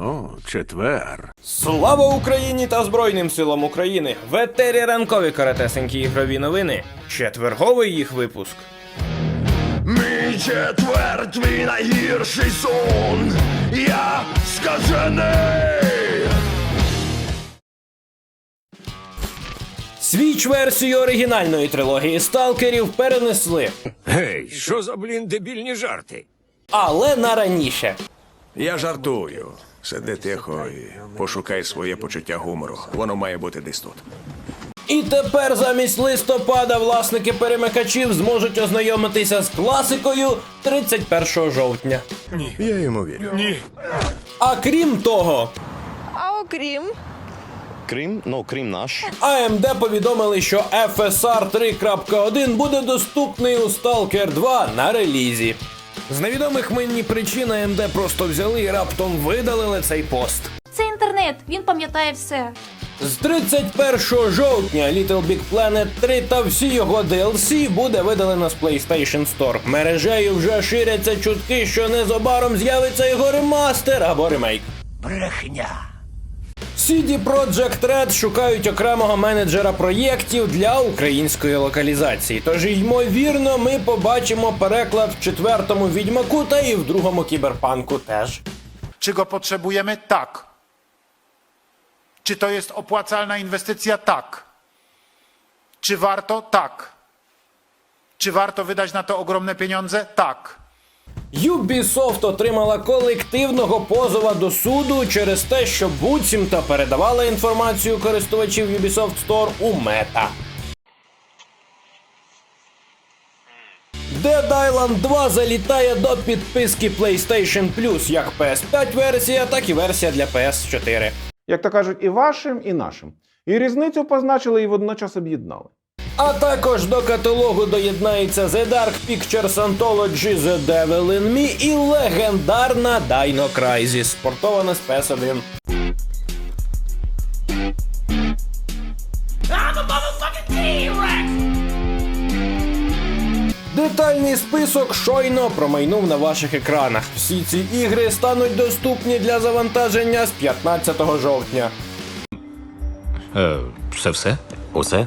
О, четвер. Слава Україні та Збройним силам України! В етері ранкові каратесенькі ігрові новини. Четверговий їх випуск. Мій четвер, твій найгірший сон. Я скажений. Свіч версію оригінальної трилогії сталкерів перенесли, Гей, що за блін дебільні жарти? але на раніше. Я жартую. Сиди тихо і пошукай своє почуття гумору. Воно має бути десь тут. І тепер замість листопада власники перемикачів зможуть ознайомитися з класикою 31 жовтня. Я йому вірю. А крім того, А окрім Крим, ну Крим наш. AMD повідомили, що FSR 3.1 буде доступний у Stalker 2 на релізі. З невідомих мені причин AMD просто взяли і раптом видалили цей пост. Це інтернет, він пам'ятає все. З 31 жовтня Little Big Planet 3 та всі його DLC буде видалено з PlayStation Store. Мережею вже ширяться чутки, що незабаром з'явиться його ремастер або ремейк. Брехня. CD Projekt Red шукають окремого менеджера проєктів для української локалізації. Тож, ймовірно, ми побачимо переклад в четвертому відьмаку та і в другому кіберпанку теж. Czy go potrzebujemy? Tak. Czy to jest opłacalna inwestycja? Tak. Czy warto? Tak. Czy warto wydać na to ogromne pieniądze? Tak. Ubisoft отримала колективного позова до суду через те, що буцімто передавала інформацію користувачів Ubisoft Store у мета. Dead Island 2 залітає до підписки PlayStation Plus як PS5 версія, так і версія для PS4. як то кажуть, і вашим, і нашим. І різницю позначили і водночас об'єднали. А також до каталогу доєднається The Dark Pictures Anthology The Devil in Me і легендарна Dino Crisis, спортована з PS1. Детальний список щойно промайнув на ваших екранах. Всі ці ігри стануть доступні для завантаження з 15 жовтня. Е, це все? Усе?